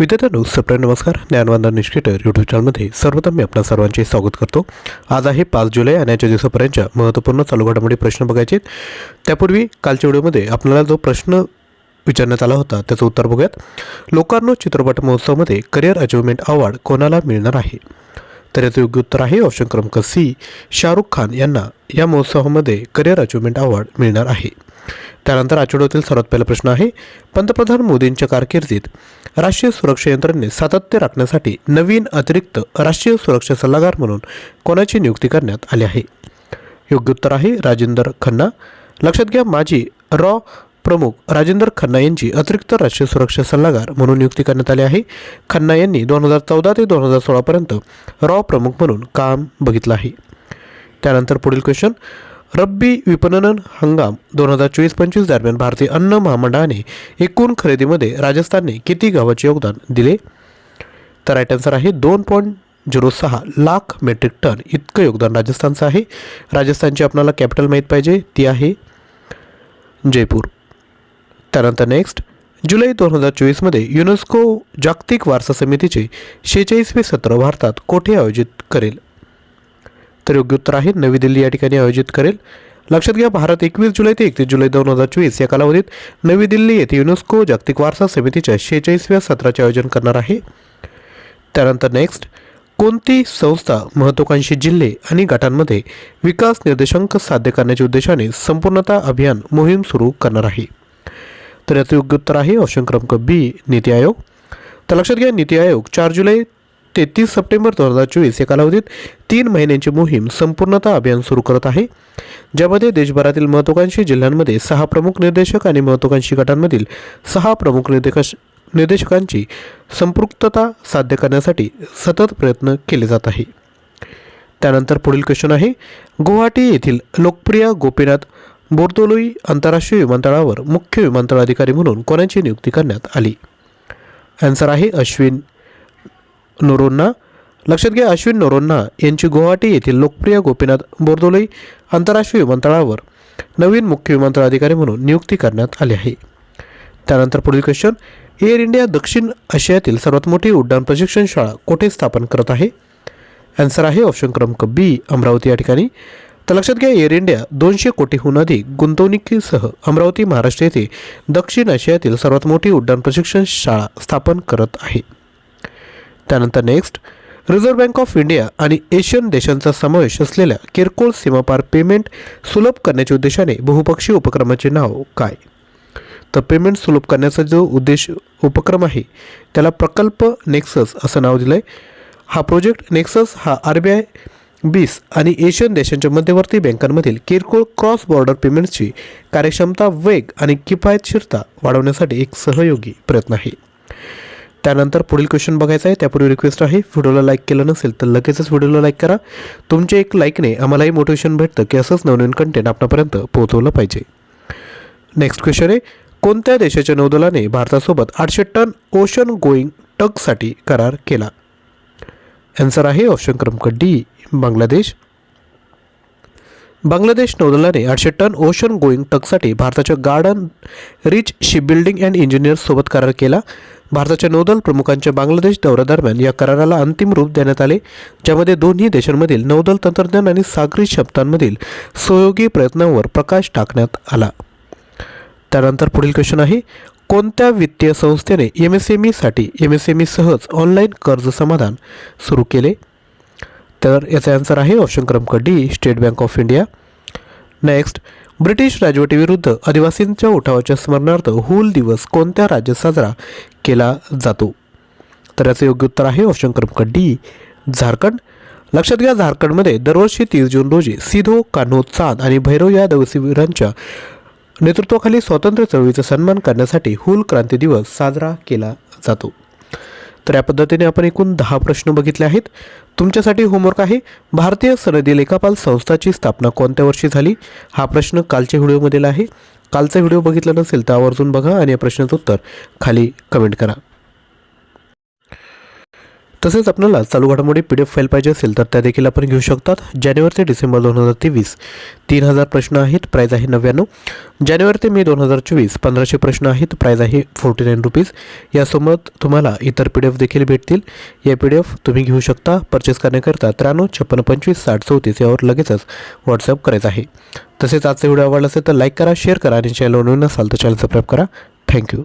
विद्यार्थ्यांनो सप्रे नमस्कार. ज्ञानवंदन निष्केटर यूट्यूब चॅनलमध्ये सर्वप्रथम मी आपल्या सर्वांचे स्वागत करतो. आज आहे पाच जुलै आणि याच्या दिवसापर्यंतच्या महत्त्वपूर्ण चालू घडामोडी प्रश्न बघायचे आहेत. त्यापूर्वी कालच्या व्हिडिओमध्ये आपल्याला जो प्रश्न विचारण्यात आला होता त्याचं उत्तर बघूयात. लोकांनो चित्रपट महोत्सवामध्ये करिअर अचिव्हमेंट अवॉर्ड कोणाला मिळणार आहे? तर याचं योग्य उत्तर आहे ऑप्शन क्रमांक सी शाहरुख खान यांना या महोत्सवामध्ये करिअर अचिव्हमेंट अवॉर्ड मिळणार आहे. त्यानंतर आठवड्यातील सर्वात पहिला प्रश्न आहे पंतप्रधान मोदींच्या कारकिर्दीत राष्ट्रीय सुरक्षा यंत्रणेत सातत्य राखण्यासाठी नवीन अतिरिक्त राष्ट्रीय सुरक्षा सल्लागार म्हणून कोणाची नियुक्ती करण्यात आली आहे? योग्य उत्तर आहे राजेंद्र खन्ना. लक्षात घ्या माजी रॉ. प्रमुख राजेंद्र खन्ना यांची अतिरिक्त राष्ट्रीय सुरक्षा सल्लागार म्हणून नियुक्ती करण्यात आली आहे. खन्ना यांनी दोन हजार चौदा ते दोन हजार सोळापर्यंत रॉ. प्रमुख म्हणून काम बघितलं आहे. त्यानंतर पुढील क्वेश्चन रब्बी विपणन हंगाम दोन हजार चोवीस पंचवीस दरम्यान भारतीय अन्न महामंडळाने एकूण खरेदीमध्ये राजस्थानने किती गव्हाचे योगदान दिले? तर राईट आन्सर आहे दोन पॉईंट झिरो सहा लाख मेट्रिक टन इतकं योगदान राजस्थानचं आहे. राजस्थानची आपल्याला कॅपिटल माहीत पाहिजे ती आहे जयपूर. त्यानंतर नेक्स्ट जुलै दोन हजार चोवीसमध्ये युनेस्को जागतिक वारसा समितीचे शेहेचाळीसवे सत्र भारतात कोठे आयोजित करेल? तर योग्य उत्तर आहे. नवी दिल्ली या ठिकाणी आयोजित करेल. लक्षात घ्या भारत एकवीस जुलै ते एकतीस जुलै दोन हजार चोवीस या कालावधीत नवी दिल्ली येथे युनेस्को जागतिक वारसा समितीच्या शेहेचाळीसव्या सत्राचे आयोजन करणार आहे. त्यानंतर नेक्स्ट कोणती संस्था महत्त्वाकांक्षी जिल्हे आणि गटांमध्ये विकास निर्देशांक साध्य करण्याच्या उद्देशाने संपूर्णता अभियान मोहीम सुरू करणार आहे? तर याचं योग्य उत्तर आहे ऑप्शन क्रमांक बी नीती आयोग. तर लक्षात घ्या नीती आयोग चार जुलै ते तीस सप्टेंबर दोन हजार चोवीस या कालावधीत तीन महिन्यांची मोहीम संपूर्णता अभियान सुरू करत आहे. ज्यामध्ये देशभरातील महत्त्वाकांक्षी जिल्ह्यांमध्ये सहा प्रमुख निर्देशक आणि महत्त्वाकांक्षी गटांमधील सहा प्रमुख निर्देश निर्देशकांची संपृक्तता साध्य करण्यासाठी सतत प्रयत्न केले जात आहे. त्यानंतर पुढील क्वेश्चन आहे गुवाहाटी येथील लोकप्रिय गोपीनाथ बोर्दोलोई आंतरराष्ट्रीय विमानतळावर मुख्य विमानतळ अधिकारी म्हणून कोणाची नियुक्ती करण्यात आली? आन्सर आहे अश्विन नोरोन्ना. लक्षात घ्या अश्विन नोरोन्ना यांची गुवाहाटी येथील लोकप्रिय गोपीनाथ बोरदोलई आंतरराष्ट्रीय विमानतळावर नवीन मुख्य विमानतळ अधिकारी म्हणून नियुक्ती करण्यात आली आहे. त्यानंतर पुढील क्वेश्चन एअर इंडिया दक्षिण आशियातील सर्वात मोठी उड्डाण प्रशिक्षण शाळा कोठे स्थापन करत आहे? आन्सर आहे ऑप्शन क्रमांक बी अमरावती या ठिकाणी. तर लक्षात घ्या एअर इंडिया दोनशे कोटीहून अधिक गुंतवणुकीसह अमरावती महाराष्ट्र येथे दक्षिण आशियातील सर्वात मोठी उड्डाण प्रशिक्षण शाळा स्थापन करत आहे. त्यानंतर next Reserve Bank of India आणि एशियन देशांचा समावेश असलेल्या किरकोळ सीमापार पेमेंट सुलभ करण्याच्या उद्देशाने बहुपक्षीय उपक्रमाचे नाव काय? तर पेमेंट सुलभ करण्याचा जो उद्देश उपक्रम आहे त्याला प्रकल्प नेक्सस असं नाव दिलं आहे हा प्रोजेक्ट नेक्सस हा आर बी आय बीस आणि एशियन देशांच्या मध्यवर्ती बँकांमधील किरकोळ क्रॉस बॉर्डर पेमेंट्सची कार्यक्षमता वेग आणि किफायतशीरता वाढवण्यासाठी एक सहयोगी प्रयत्न आहे. त्यानंतर पुढील क्वेश्चन बघायचा आहे. त्यापूर्वी रिक्वेस्ट आहे व्हिडिओला लाईक केलं नसेल तर लगेचच व्हिडिओला लाईक करा. तुमच्या एक लाईकने आम्हालाही मोटिवेशन भेटतं की असंच नवनवीन कंटेंट आपणापर्यंत पोहोचवलं पाहिजे. नेक्स्ट क्वेश्चन आहे कोणत्या देशाच्या नौदलाने भारतासोबत आठशे टन ओशन गोईंग टगसाठी करार केला? आन्सर आहे ऑप्शन क्रमांक डी बांगलादेश. बांगलादेश नौदलाने आठशे टन ओशन गोईंग टकसाठी भारताच्या Garden Reach Shipbuilding and Engineers सोबत करार केला. भारताच्या नौदल प्रमुखांच्या बांगलादेश दौऱ्यादरम्यान या कराराला अंतिम रूप देण्यात आले ज्यामध्ये दोन्ही देशांमधील नौदल तंत्रज्ञान आणि सागरी शब्दांमधील सहयोगी प्रयत्नांवर प्रकाश टाकण्यात आला. त्यानंतर पुढील क्वेश्चन आहे कोणत्या वित्तीय संस्थेने एम एस एम ईसाठी एम एस एम ई सहज ऑनलाईन कर्ज समाधान सुरू केले? तर याचा आन्सर आहे ऑप्शन क्रमांक D State Bank of India next British राजवटीविरुद्ध आदिवासींच्या उठावाच्या स्मरणार्थ हुल दिवस कोणत्या राज्यात साजरा केला जातो? तर याचं योग्य उत्तर आहे ऑप्शन क्रमांक डी झारखंड. लक्षात घ्या झारखंडमध्ये दरवर्षी तीस जून रोजी सिधो कान्हो चांद आणि भैरव या दवसीवीरांच्या नेतृत्वाखाली स्वातंत्र्य चळवळीचा सन्मान करण्यासाठी हुल क्रांती दिवस साजरा केला जातो. तर या पद्धतीने आपण एकूण दहा प्रश्न बघितले आहेत. तुमच्यासाठी होमवर्क आहे. भारतीय सनदी लेखापाल संस्थाची स्थापना कोणत्या वर्षी झाली? हा प्रश्न कालच्या व्हिडिओमधील आहे. कालचा व्हिडिओ बघितला नसेल तर आवर्जून बघा आणि या प्रश्नाचं उत्तर खाली कमेंट करा. तसेच आपल्याला चालू घडामोडी पी डी एफ फाईल पाहिजे असेल तर त्या देखील आपण घेऊ शकतात. जानेवारी ते डिसेंबर दोन हजार तेवीस. तीन हजार प्रश्न आहेत प्राईज आहे नव्याण्णव. जानेवारी ते मे दोन हजार चोवीस पंधराशे प्रश्न आहेत प्राईज आहे फोर्टी नाईन रुपीज यासोबत तुम्हाला इतर पी डी एफ देखील भेटतील. या पी डी एफ तुम्ही घेऊ शकता परचेस करण्याकरता त्र्याण्णव छप्पन्न पंचवीस साठ चौतीस यावर लगेचच व्हॉट्सअप करायचं आहे. तसेच आजचा व्हिडिओ आवडला असेल तर लाईक करा शेअर करा आणि चॅनल नवीन असाल तर चॅनल सबस्क्राईब करा. थँक्यू